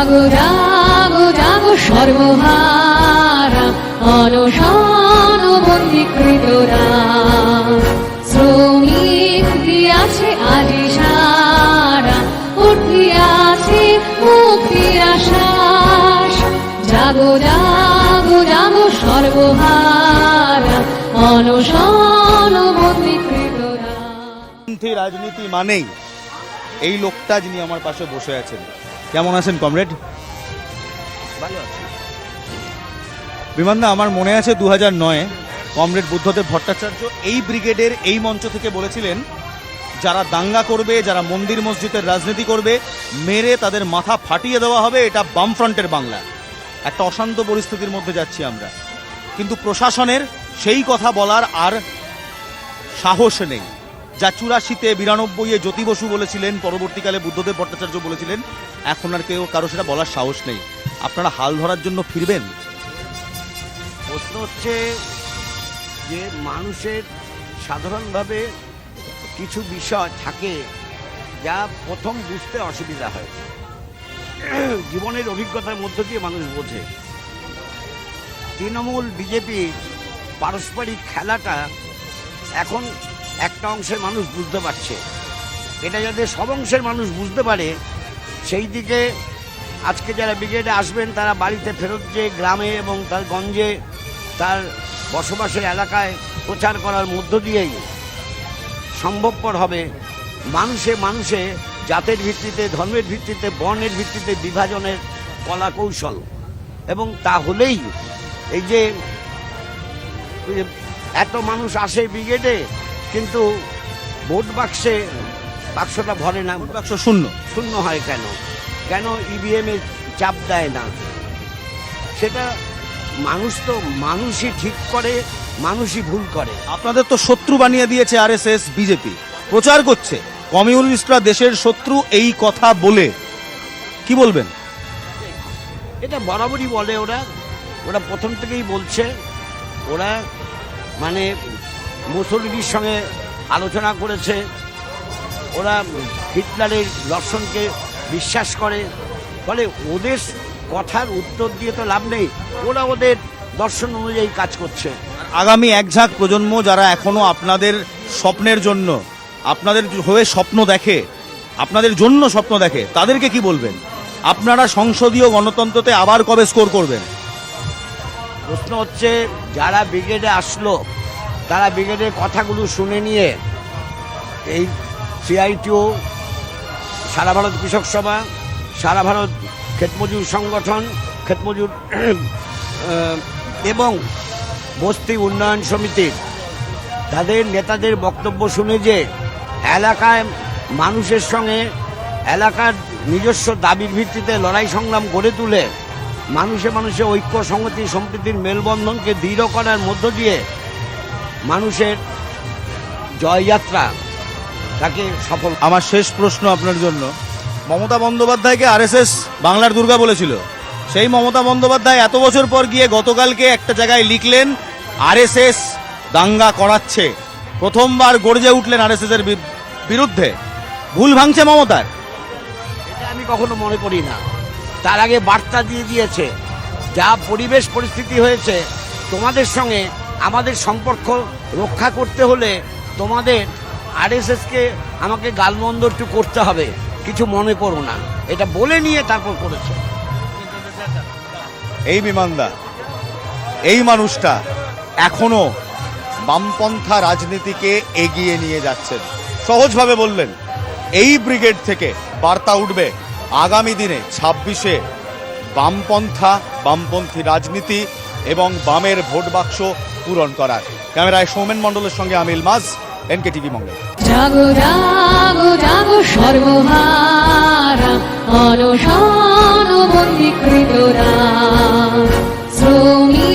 জাগো জাগো জাগো সর্বহারা অনশন বন্দীকৃতরা শ্রমিক দিয়াছে আজি সারা উঠিয়াছে মুক্তির আশ্বাস। জাগো জাগো জাগো সর্বহারা অনশন বন্দীকৃতরা পন্থী রাজনীতি মানেই এই লোকটা যিনি আমার পাশে বসে আছেন। কেমন আছেন কমরেড? ভালো আছে। বিমানদা আমার মনে আছে দু হাজার নয়ে কমরেড বুদ্ধদেব ভট্টাচার্য এই ব্রিগেডের এই মঞ্চ থেকে বলেছিলেন যারা দাঙ্গা করবে যারা মন্দির মসজিদের রাজনীতি করবে মেরে তাদের মাথা ফাটিয়ে দেওয়া হবে এটা বামফ্রন্টের বাংলা। একটা অশান্ত পরিস্থিতির মধ্যে যাচ্ছি আমরা। কিন্তু প্রশাসনের সেই কথা বলার আর সাহস নেই। যা চুরাশিতে বিরানব্বইয়ে জ্যোতি বসু বলেছিলেন, পরবর্তীকালে বুদ্ধদেব ভট্টাচার্য বলেছিলেন, এখন আর কেউ কারও সেটা বলার সাহস নেই। আপনারা হাল ধরার জন্য ফিরবেন। প্রশ্ন হচ্ছে যে মানুষের সাধারণভাবে কিছু বিষয় থাকে যা প্রথম বুঝতে অসুবিধা হয়। জীবনের অভিজ্ঞতার মধ্য দিয়ে মানুষ বোঝে। তৃণমূল বিজেপি পারস্পরিক খেলাটা এখন একটা অংশের মানুষ বুঝতে পারছে। এটা যাতে সব অংশের মানুষ বুঝতে পারে, সেই দিকে আজকে যারা ব্রিগেডে আসবেন, তারা বাড়িতে ফেরত যে গ্রামে এবং তার গঞ্জে তার বসবাসের এলাকায় প্রচার করার মধ্য দিয়েই সম্ভবপর হবে মানুষে মানুষে জাতের ভিত্তিতে, ধর্মের ভিত্তিতে, বর্ণের ভিত্তিতে বিভাজনের কলা কৌশল এবং তা হলেই এই যে এত মানুষ আসে ব্রিগেডে কিন্তু ভোট বাক্সে বাক্সটা ভরে না। ভোট বাক্স শূন্য। শূন্য হয় কেন? কেন ইভিএম এ চাপ দেয় না? সেটা মানুষ তো মানুষই ঠিক করে মানুষই ভুল করে। আপনাদের তো শত্রু বানিয়ে দিয়েছে আরএসএস বিজেপি প্রচার করছে। কমিউনিস্টরা দেশের শত্রু এই কথা বলে। কি বলবেন? এটা বরাবরই বলে ওরা। ওরা প্রথম থেকেই বলছে। ওরা মানে মুসলিনের সঙ্গে আলোচনা করেছে। ওরা হিটলারের দর্শনকে বিশ্বাস করে। ফলে ওদের কথার উত্তর দিয়ে তো লাভ নেই। ওরা ওদের দর্শন অনুযায়ী কাজ করছে। আগামী এক ঝাঁক প্রজন্ম যারা এখনও আপনাদের স্বপ্নের জন্য আপনাদের হয়ে স্বপ্ন দেখে আপনাদের জন্য স্বপ্ন দেখে তাদেরকে কি বলবেন? আপনারা সংসদীয় গণতন্ত্রতে আবার কবে স্কোর করবেন? প্রশ্ন হচ্ছে যারা ব্রিগেডে আসলো তারা ব্রিগেডের কথাগুলো শুনে নিয়ে এই সিআইটিও, সারা ভারত কৃষক সভা, সারা ভারত ক্ষেতমজুর সংগঠন, ক্ষেতমজুর এবং বস্তি উন্নয়ন সমিতির তাদের নেতাদের বক্তব্য শুনে যে এলাকায় মানুষের সঙ্গে এলাকার নিজস্ব দাবির ভিত্তিতে লড়াই সংগ্রাম গড়ে তুলে মানুষে মানুষে ঐক্য সংগতি সম্প্রীতির মেলবন্ধনকে দৃঢ় করার মধ্য দিয়ে মানুষের জয়যাত্রা তাকে সফল আমার শেষ প্রশ্ন আপনার জন্য। মমতা বন্দ্যোপাধ্যায়কে আরএসএস বাংলার দুর্গা বলেছিল। সেই মমতা বন্দ্যোপাধ্যায় এত বছর পর গিয়ে গতকালকে একটা জায়গায় লিখলেন আরএসএস দাঙ্গা করাচ্ছে। প্রথমবার গর্জে উঠলেন আরএসএস এর বিরুদ্ধে। ভুল ভাঙছে মমতার। এটা আমি কখনো মনে করি না। তার আগে বার্তা দিয়ে দিয়েছে যা পরিবেশ পরিস্থিতি হয়েছে তোমাদের সঙ্গে আমাদের সম্পর্ক রক্ষা করতে হলে তোমাদের আরএসএসকে আমাকে গালমন্দ একটু করতে হবে। কিছু মনে করো না। এটা বলে নিয়ে তারপর করেছে। এই বিমানদা, এই মানুষটা এখনও বামপন্থা রাজনীতিকে এগিয়ে নিয়ে যাচ্ছেন সহজভাবে বললেন, এই ব্রিগেড থেকে বার্তা উঠবে আগামী দিনে ছাব্বিশে বামপন্থা, বামপন্থী রাজনীতি এবং বামের ভোট বাক্স পূরণ করার। ক্যামেরায় সৌমেন মণ্ডলের সঙ্গে আমিল মাজ এনকে টিভি মঙ্গল। জাগো জাগো জাগো সর্বহারা শ্রমিক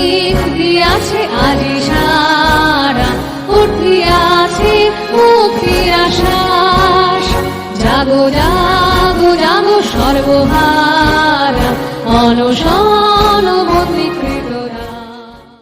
অনশন